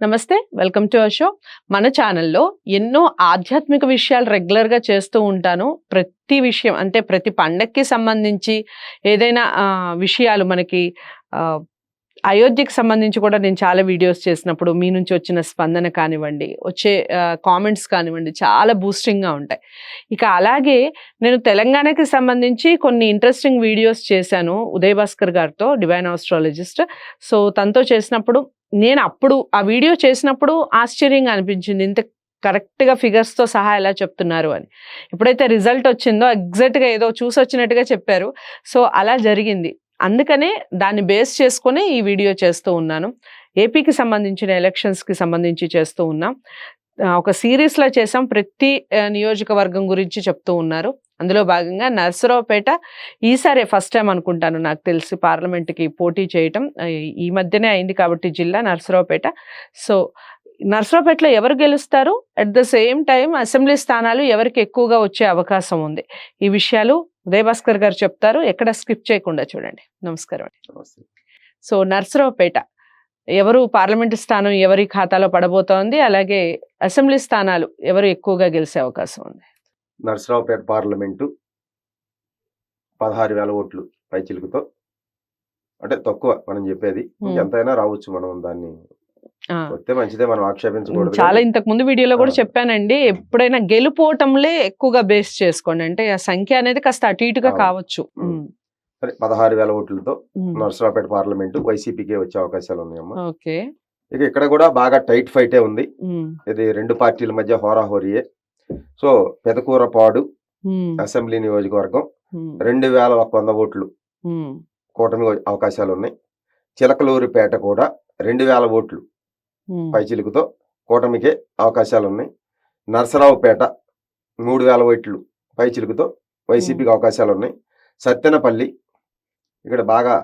నమస్తే welcome to అషో show మన ఛానల్లో ఎన్నో ఆధ్యాత్మిక విషయాలు రెగ్యులర్గా చేస్తూ ఉంటాను. ప్రతి విషయం అంటే ప్రతి పండక్కి సంబంధించి ఏదైనా విషయాలు మనకి అయోధ్యకి సంబంధించి కూడా నేను చాలా వీడియోస్ చేసినప్పుడు మీ నుంచి వచ్చిన స్పందన కానివ్వండి వచ్చే కామెంట్స్ కానివ్వండి చాలా బూస్టింగ్గా ఉంటాయి. ఇక అలాగే నేను తెలంగాణకి సంబంధించి కొన్ని ఇంట్రెస్టింగ్ వీడియోస్ చేశాను ఉదయ్ భాస్కర్ గారితో డివైన్ ఆస్ట్రాలజిస్ట్ సో తనతో చేసినప్పుడు నేను అప్పుడు ఆ వీడియో చేసినప్పుడు ఆశ్చర్యంగా అనిపించింది ఇంత కరెక్ట్గా ఫిగర్స్తో సహా ఎలా చెప్తున్నారు అని. ఎప్పుడైతే రిజల్ట్ వచ్చిందో ఎగ్జాక్ట్గా ఏదో చూసి వచ్చినట్టుగా చెప్పారు. సో అలా జరిగింది. అందుకనే దాన్ని బేస్ చేసుకొని ఈ వీడియో చేస్తూ ఉన్నాను. ఏపీకి సంబంధించిన ఎలక్షన్స్కి సంబంధించి చేస్తూ ఉన్నాం. ఒక సిరీస్లో చేసాం ప్రతి నియోజకవర్గం గురించి చెప్తూ ఉన్నారు. అందులో భాగంగా నర్సరావుపేట ఈసారి ఫస్ట్ టైం అనుకుంటాను నాకు తెలిసి పార్లమెంట్కి పోటీ చేయటం. ఈ మధ్యనే అయింది కాబట్టి జిల్లా నర్సరావుపేట. సో నర్సరావుపేటలో ఎవరు గెలుస్తారు? At the same time assembly స్థానాలు ఎవరికి ఎక్కువగా వచ్చే అవకాశం ఉంది. ఈ విషయాలు ఉదయభాస్కర్ గారు చెప్తారు. ఎక్కడ స్కిప్ చేయకుండా చూడండి. నమస్కారం అండి. సో నర్సరావుపేట. ఎవరు పార్లమెంటు స్థానం ఎవరి ఖాతాలో పడబోతోంది? అలాగే అసెంబ్లీ స్థానాలు ఎవరు ఎక్కువగా గెలిచే అవకాశం ఉంది? నరసరావుపేట పార్లమెంటు పదహారు వేల ఓట్లు పైచిలుకుతో. అంటే తక్కువ మనం చెప్పేది. ఎంతైనా రావచ్చు మనం దాన్ని మంచిదే మనం ఆక్షేపించకూడదు చాలా ఇంతకు ముందు వీడియోలో కూడా. చెప్పానండి ఎప్పుడైనా గెలుపోవటంలే ఎక్కువగా బేస్ చేసుకోండి అంటే ఆ సంఖ్య అనేది కాస్త అటు ఇటుగా. కావచ్చు పదహారు వేల ఓట్లతో ఉమ్. నరసరావుపేట పార్లమెంటు వైసీపీకే వచ్చే అవకాశాలు ఉన్నాయమ్మా ఓకే ఇక ఇక్కడ కూడా బాగా టైట్ ఫైటే ఉంది. ఇది రెండు పార్టీల మధ్య హోరాహోరీయే సో పెదకూరపాడు. అసెంబ్లీ నియోజకవర్గం. రెండు వేల ఒక వంద ఓట్లు. కూటమి అవకాశాలు ఉన్నాయి చిలకలూరిపేట కూడా రెండు వేల ఓట్లు. పైచిలుకుతో కూటమికే అవకాశాలు ఉన్నాయి నరసరావుపేట మూడు వేల ఓట్లు పైచిలుకుతో వైసీపీకి అవకాశాలు ఉన్నాయి సత్తెనపల్లి ఇక్కడ బాగా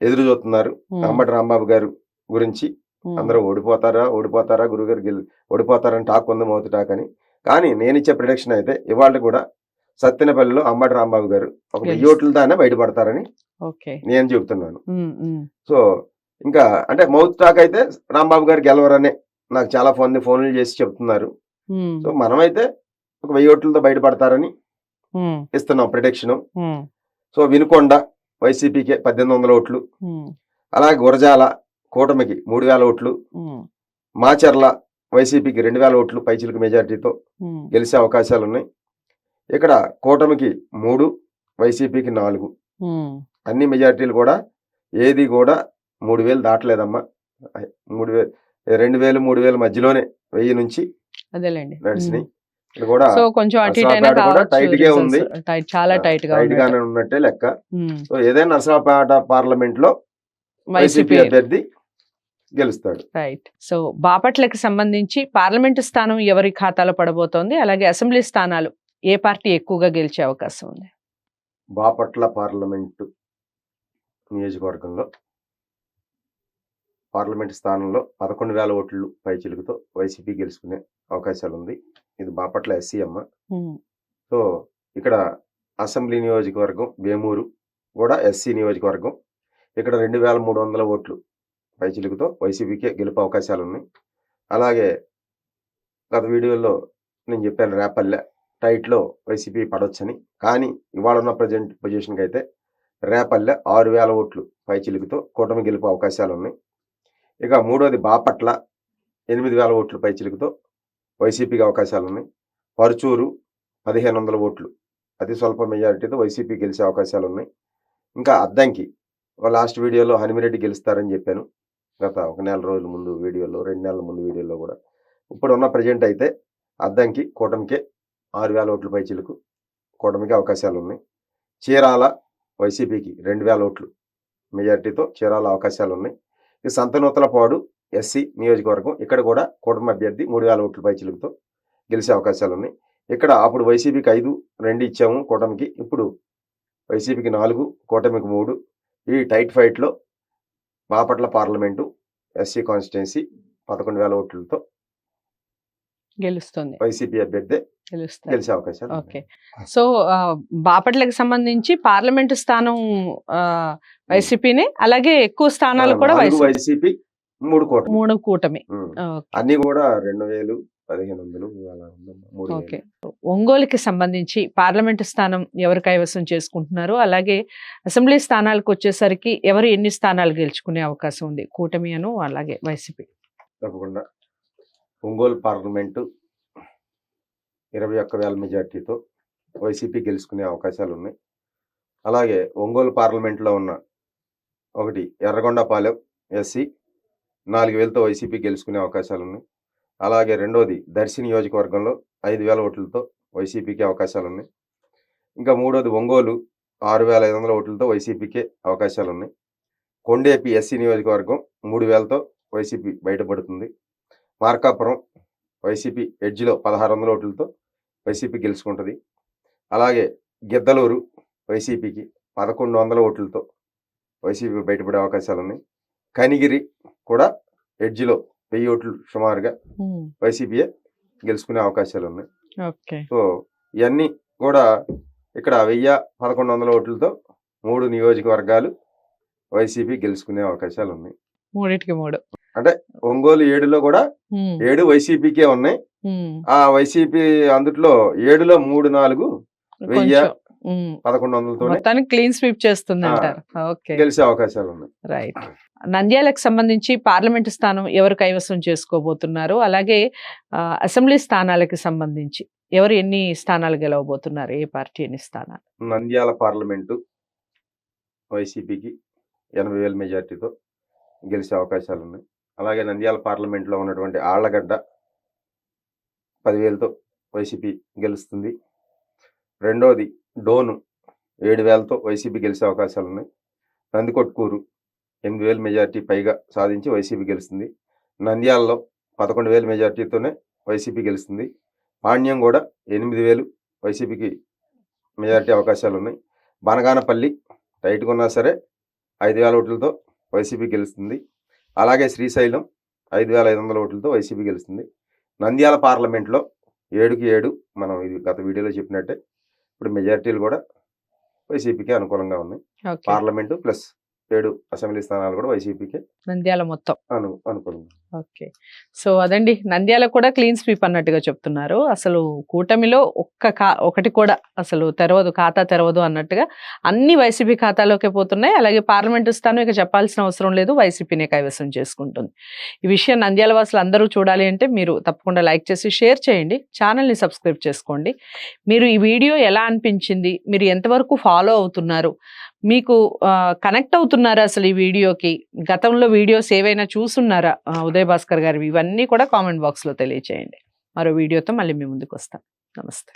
ఎదురు చూస్తున్నారు. అంబటి రాంబాబు గారు గురించి. అందరూ ఓడిపోతారా ఓడిపోతారా గురుగారు గెలి ఓడిపోతారని టాక్ ఉంది మౌత్ టాక్ అని. కానీ నేను ఇచ్చే ప్రిడిక్షన్ అయితే ఇవాళ కూడా సత్తెనపల్లిలో అంబటి రాంబాబు గారు ఒక వెయ్యి Yes. ఓట్ల దానే బయటపడతారని నేను చెబుతున్నాను. సో ఇంకా అంటే మౌత్ టాక్ అయితే రాంబాబు గారు గెలవరనే నాకు చాలా ఫోన్ ఫోన్లు చేసి చెప్తున్నారు. సో మనమైతే ఒక వెయ్యి ఓట్లతో బయటపడతారని. ఇస్తున్నాం ప్రొటెక్షన్. సో వినుకొండ వైసీపీకి పద్దెనిమిది వందల ఓట్లు. అలాగే గురజాల కూటమికి మూడు వేల ఓట్లు. మాచర్ల వైసీపీకి రెండు వేల ఓట్లు పైచిలకు మెజారిటీతో. గెలిచే అవకాశాలు ఉన్నాయి ఇక్కడ కూటమికి మూడు వైసీపీకి నాలుగు. అన్ని మెజారిటీలు కూడా ఏది కూడా మూడు వేలు దాటలేదమ్మా. మూడు వేలు రెండు వేలు మూడు వేలు మధ్యలోనే వెయ్యి నుంచి అదేలేండి. నడిచినాయి కూడా సో కొంచెం అటు ఇటు కూడా tight గే. ఉంది. టైట్ చాలా టైట్గా టైట్ గానే ఉన్నట్టే లెక్క. సో ఏదైనా నరసరావుపేట పార్లమెంట్లో వైసీపీ అభ్యర్థి గెలుస్తాడు. రైట్. సో బాపట్లకి సంబంధించి పార్లమెంటు స్థానం ఎవరి ఖాతాలో పడబోతోంది? అలాగే అసెంబ్లీ స్థానాలు ఏ పార్టీ ఎక్కువగా గెలిచే అవకాశం ఉంది? బాపట్ల పార్లమెంటు నియోజకవర్గంలో. పార్లమెంట్ స్థానంలో పదకొండు వేల ఓట్లు పైచిలుకుతో వైసీపీ గెలుచుకునే అవకాశాలు ఉంది ఇది బాపట్ల ఎస్సీ అమ్మ. సో ఇక్కడ అసెంబ్లీ నియోజకవర్గం వేమూరు కూడా ఎస్సీ నియోజకవర్గం. ఇక్కడ రెండు వేల మూడు వందల ఓట్లు పైచిలుకుతో వైసీపీకే గెలుపు అవకాశాలు ఉన్నాయి అలాగే గత వీడియోలో నేను చెప్పాను రేపల్లె టైట్లో వైసీపీ పడవచ్చని కానీ ఇవాళ ఉన్న ప్రజెంట్ పొజిషన్కి అయితే రేపల్లె ఆరు వేల ఓట్లు పైచిలుకుతో కూటమి గెలుపు అవకాశాలు ఉన్నాయి ఇక మూడోది బాపట్ల ఎనిమిది వేల ఓట్లు పైచిలుకతో వైసీపీకి అవకాశాలు ఉన్నాయి పరుచూరు పదిహేను వందల ఓట్లు. అతి స్వల్ప మెజారిటీతో వైసీపీ గెలిచే అవకాశాలు ఉన్నాయి ఇంకా అద్దంకి లాస్ట్ వీడియోలో హనిమిరెడ్డి గెలుస్తారని చెప్పాను. గత ఒక నెల రోజుల ముందు వీడియోలో రెండు నెలల ముందు వీడియోలో కూడా. ఇప్పుడు ఉన్న ప్రజెంట్ అయితే అద్దంకి కూటమికే ఆరు వేల ఓట్ల పైచిలకు కూటమికి అవకాశాలు ఉన్నాయి చీరాల వైసీపీకి రెండు వేల ఓట్లు మెజారిటీతో చీరాల అవకాశాలు ఉన్నాయి సంతనూతలపాడు ఎస్సీ నియోజకవర్గం. ఇక్కడ కూడా కూటమి అభ్యర్థి మూడు వేల ఓట్ల పైచిలుకుతో గెలిచే అవకాశాలు ఉన్నాయి ఇక్కడ అప్పుడు వైసీపీకి ఐదు రెండు ఇచ్చాము కూటమికి. ఇప్పుడు వైసీపీకి నాలుగు కూటమికి మూడు. ఈ టైట్ ఫైట్లో బాపట్ల పార్లమెంటు ఎస్సీ కాన్స్టిట్యున్సీ పదకొండు వేల ఓట్లతో గెలుస్తుంది. వైసీపీ అభ్యర్థి గెలిచే ఉన్నాయి. ఓకే. సో బాపట్లకి సంబంధించి పార్లమెంటు స్థానం వైసీపీనే అలాగే ఎక్కువ స్థానాలు కూడా వైసీపీ. మూడు కోట్లు మూడు కూటమి. అన్ని కూడా రెండు వేలు పదిహేను వందలు ఓకే. ఒంగోలుకి సంబంధించి పార్లమెంటు స్థానం ఎవరు కైవసం చేసుకుంటున్నారు అలాగే అసెంబ్లీ స్థానాలకు వచ్చేసరికి ఎవరు ఎన్ని స్థానాలు గెలుచుకునే అవకాశం ఉంది కూటమి అను అలాగే వైసీపీ. తప్పకుండా. ఒంగోలు పార్లమెంటు ఇరవై ఒక్క వేల మెజార్టీతో వైసీపీ గెలుచుకునే అవకాశాలు ఉన్నాయి అలాగే ఒంగోలు పార్లమెంట్లో ఉన్న ఒకటి ఎర్రగొండపాలెం ఎస్సీ నాలుగు వేలతో వైసీపీ గెలుచుకునే అవకాశాలు ఉన్నాయి అలాగే రెండోది దర్శి నియోజకవర్గంలో ఐదు వేల ఓట్లతో వైసీపీకి అవకాశాలు ఉన్నాయి ఇంకా మూడోది ఒంగోలు ఆరు వేల ఐదు వందల ఓట్లతో వైసీపీకే అవకాశాలు ఉన్నాయి కొండేపి ఎస్సీ నియోజకవర్గం మూడు వేలతో వైసీపీ బయటపడుతుంది. మార్కాపురం వైసీపీ ఎడ్జ్లో పదహారు వందల ఓట్లతో వైసీపీ గెలుచుకుంటుంది. అలాగే గిద్దలూరు వైసీపీకి పదకొండు వందల ఓట్లతో వైసీపీ బయటపడే అవకాశాలు ఉన్నాయి కనిగిరి కూడా ఎడ్జ్లో వెయ్యి ఓట్లు సుమారుగా వైసీపీయే గెలుచుకునే అవకాశాలు ఉన్నాయి సో ఇవన్నీ కూడా ఇక్కడ వెయ్యి పదకొండు వందల ఓట్లతో మూడు నియోజకవర్గాలు వైసీపీ గెలుచుకునే అవకాశాలు ఉన్నాయి మూడిటికి మూడు. ఒంగోలు ఏడులో కూడా ఏడు వైసీపీకే ఉన్నాయి. ఆ వైసీపీ అందుట్లో ఏడులో మూడు నాలుగు వెయ్యి పదకొండు మొత్తానికి క్లీన్ స్వీప్ చేస్తుంది గెలిచే అవకాశాలు ఉన్నాయి రైట్. నంద్యాలకు సంబంధించి పార్లమెంటు స్థానం ఎవరు కైవసం చేసుకోబోతున్నారు? అలాగే అసెంబ్లీ స్థానాలకి సంబంధించి ఎవరు ఎన్ని స్థానాలు గెలవబోతున్నారు? ఏ పార్టీ ఎన్ని స్థానాలు? నంద్యాల పార్లమెంటు వైసీపీకి ఎనభై వేల మెజార్టీతో గెలిచే అవకాశాలు ఉన్నాయి అలాగే నంద్యాల పార్లమెంట్లో ఉన్నటువంటి ఆళ్ళగడ్డ పదివేలతో వైసీపీ గెలుస్తుంది. రెండోది డోను ఏడు వేలతో వైసీపీ గెలిచే అవకాశాలు ఉన్నాయి. నందికొట్కూరు ఎనిమిది వేల మెజార్టీ పైగా సాధించి వైసీపీ గెలుస్తుంది. నంద్యాలలో పదకొండు వేల మెజార్టీతోనే వైసీపీ గెలుస్తుంది. పాణ్యం కూడా ఎనిమిది వేలు వైసీపీకి మెజార్టీ అవకాశాలు ఉన్నాయి. బనగానపల్లి టైట్గా ఉన్నా సరే ఐదు వేల ఓట్లతో వైసీపీ గెలుస్తుంది. అలాగే శ్రీశైలం ఐదు వేల ఐదు వందల ఓట్లతో వైసీపీ గెలుస్తుంది. నంద్యాల పార్లమెంట్లో ఏడుకి ఏడు మనం ఇది గత వీడియోలో చెప్పినట్టే ఇప్పుడు మెజారిటీలు కూడా వైసీపీకి అనుకూలంగా ఉన్నాయి. పార్లమెంటు ప్లస్ ఏడు అసెంబ్లీ స్థానాలు కూడా వైసీపీకి నంద్యాల మొత్తం. అను అనుకూలంగా ఓకే. సో అదండి. నంద్యాల కూడా క్లీన్ స్వీప్ అన్నట్టుగా చెప్తున్నారు. అసలు కూటమిలో ఒక్క కా ఒకటి కూడా అసలు తెరవదు ఖాతా తెరవదు అన్నట్టుగా అన్ని వైసీపీ ఖాతాలోకే పోతున్నాయి. అలాగే పార్లమెంటు స్థానం ఇక చెప్పాల్సిన అవసరం లేదు. వైసీపీనే కైవసం చేసుకుంటుంది. ఈ విషయం నంద్యాల వాసులు అందరూ చూడాలి అంటే మీరు తప్పకుండా లైక్ చేసి షేర్ చేయండి. ఛానల్ని సబ్స్క్రైబ్ చేసుకోండి. మీరు ఈ వీడియో ఎలా అనిపించింది? మీరు ఎంతవరకు ఫాలో అవుతున్నారు? మీకు కనెక్ట్ అవుతున్నారా అసలు ఈ వీడియోకి? గతంలో వీడియోస్ ఏవైనా చూసున్నారా? ఉదయం భాస్కర్ గారివి ఇవన్నీ కూడా కామెంట్ బాక్స్లో తెలియచేయండి. మరో వీడియోతో మళ్ళీ మీ ముందుకు వస్తాం. నమస్తే.